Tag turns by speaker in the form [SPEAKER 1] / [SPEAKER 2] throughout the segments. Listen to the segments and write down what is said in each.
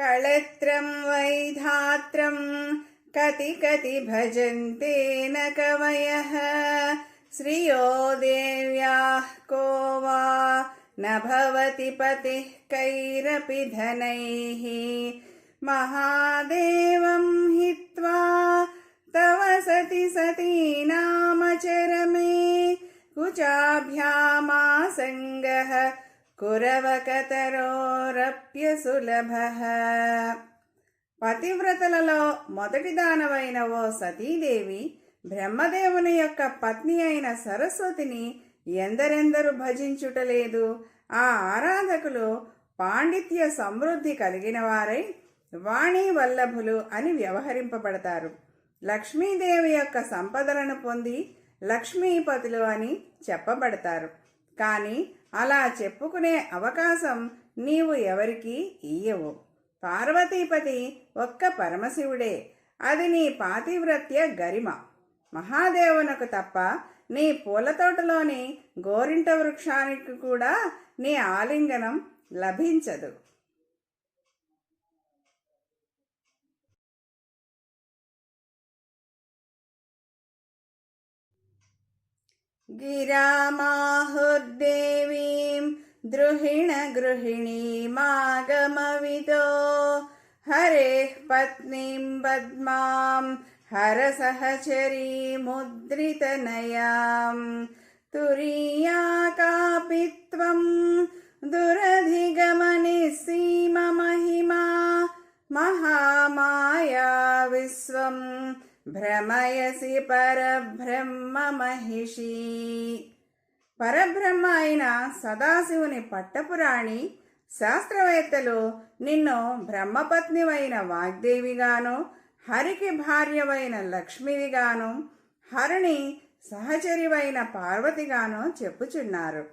[SPEAKER 1] कळत्रं वैधात्रं कति कति भजन्ते न कवयः। श्रियो देव्याः को वा न भवति पतिः कैरपि धनैः। महादेवं हित्वा तव सति सती नामचरमे कुचाभ्यामासङ्गः కురవకతరోరప్యసులభ. పతివ్రతలలో మొదటి దానమైన ఓ సతీదేవి బ్రహ్మదేవుని యొక్క పత్ని అయిన సరస్వతిని ఎందరెందరు భజించుటలేదు. ఆ ఆరాధకులు పాండిత్య సమృద్ధి కలిగిన వారై వాణి వల్లభులు అని వ్యవహరింపబడతారు. లక్ష్మీదేవి యొక్క సంపదలను పొంది లక్ష్మీపతులు అని చెప్పబడతారు. కానీ అలా చెప్పుకునే అవకాశం నీవు ఎవరికి ఇయ్యవు. పార్వతీపతి ఒక్క పరమశివుడే. అది నీ పాతివ్రత్య గరిమ. మహాదేవునకు తప్ప నీ పూల తోటలోని గోరింట వృక్షానికి కూడా నీ ఆలింగనం లభించదు. गिरामाहुर्देवीं द्रुहिणगृहिणीमागमविदो हरेः पत्नीं पद्मां हरसहचरीमुद्रितनयां। तुरीया कापि त्वं दुरधिगमनिस्सीममहिमा महामाया विश्वम् భ్రమయసి పరబ్రహ్మ మహిషి. పరబ్రహ్మ అయిన సదాశివుని పట్టపురాణి శాస్త్రవేత్తలు నిన్ను బ్రహ్మపత్నివైన వాగ్దేవిగాను హరికి భార్యవైన లక్ష్మిదిగాను హరిణి సహచరివైన పార్వతిగాను చెప్పుచున్నారు.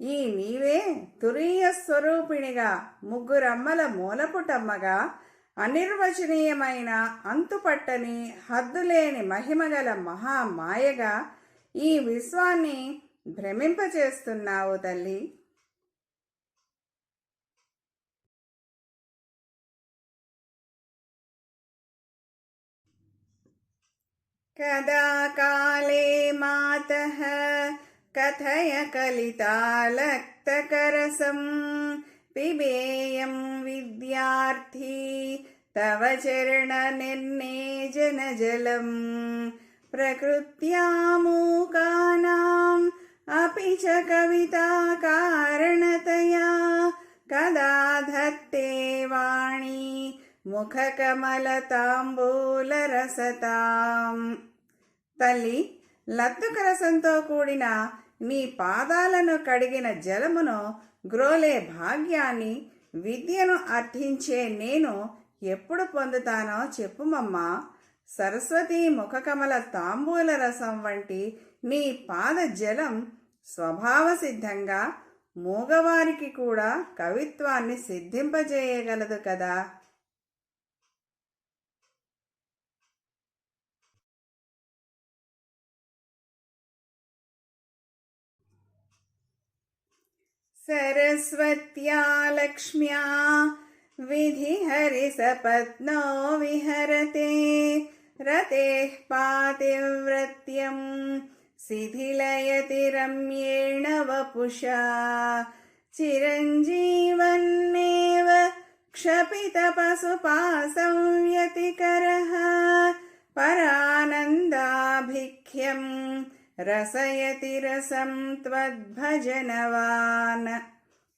[SPEAKER 1] ఈ నీవే తురీయ స్వరూపిణిగా ముగ్గురమ్మల మూలపుటమ్మగా అనిర్వచనీయమైన అంతుపట్టని హద్దులేని మహిమగల మహామాయగా ఈ విశ్వాన్ని భ్రమింపచేస్తున్నావు తల్లి कदा काले मातः कथय कलितालक्तकरसं पिबेयं विद्यार्थी तव चरणनिर्नेजनजलम् प्रकृत्यामूकानाम् अपि च कविताकारणतया कदा धत्ते वाणी ముఖకమలతాంబూలరసతాం తల్లి లత్తుక రసంతో కూడిన నీ పాదాలను కడిగిన జలమును గ్రోలే భాగ్యాన్ని విద్యను అర్థించే నేను ఎప్పుడు పొందుతానో చెప్పుమమ్మా సరస్వతి ముఖకమల తాంబూల రసం వంటి నీ పాద జలం స్వభావ సిద్ధంగా మూగవారికి కూడా కవిత్వాన్ని సిద్ధింపజేయగలదు కదా सरस्वत्या लक्ष्म्या विधि हरिसपत्नो विहरते रतेः पातिव्रत्यं सिधिलयति रम्येण वपुषा चिरञ्जीवन्नेव क्षपितपशुपासंव्यतिकरः परानन्दाभिख्यं रसयति रसं त्वद्भजनवान्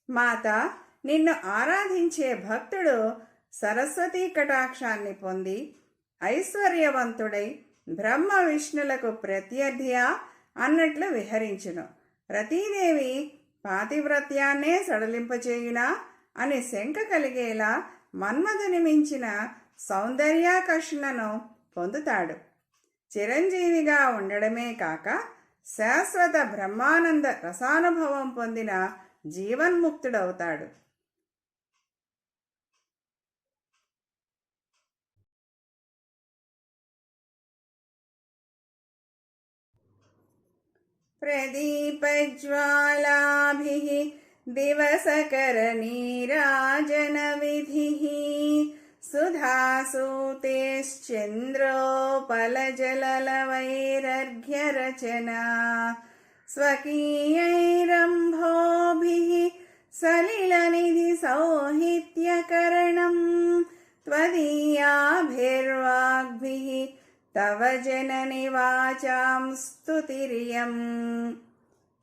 [SPEAKER 1] माता నిన్ను ఆరాధించే భక్తుడు సరస్వతీ కటాక్షాన్ని పొంది ఐశ్వర్యవంతుడై బ్రహ్మ విష్ణులకు ప్రత్యర్థియా అన్నట్లు విహరించును. రతీదేవి పాతివ్రత్యాన్నే సడలింపచేయునా అని శంక కలిగేలా మన్మధుని మించిన సౌందర్యాకర్షణను పొందుతాడు. చిరంజీవిగా ఉండడమే కాక శాశ్వత బ్రహ్మానంద రసానుభవం పొందిన జీవన్ముక్తుడవుతాడు. प्रदीपज्वालाभिः दिवसकर नीराजन विधिः सुधासूतेश्चन्द्रोपलजललवैरर्घ्यरचना स्वकीयैरम्भोभिः सलिलनिधिसौहित्यकरणम् त्वदीयाभिर्वाग्भिः తవ జనని వాచాం స్థుతిరియం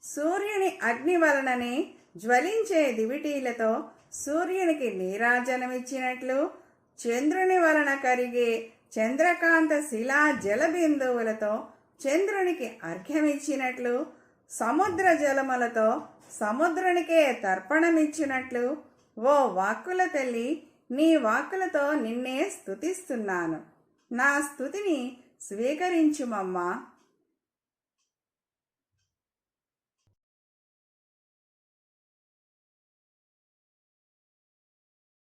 [SPEAKER 1] సూర్యుని అగ్ని వలననే జ్వలించే దివిటీలతో సూర్యునికి నీరాజనమిచ్చినట్లు చంద్రుని వలన కరిగే చంద్రకాంత శిలా జలబిందువులతో చంద్రునికి అర్ఘ్యమిచ్చినట్లు సముద్ర జలములతో సముద్రునికే తర్పణమిచ్చినట్లు ఓ వాక్కుల తల్లి నీ వాక్కులతో నిన్నే స్థుతిస్తున్నాను నా స్థుతిని స్వీకరించుమమ్మా.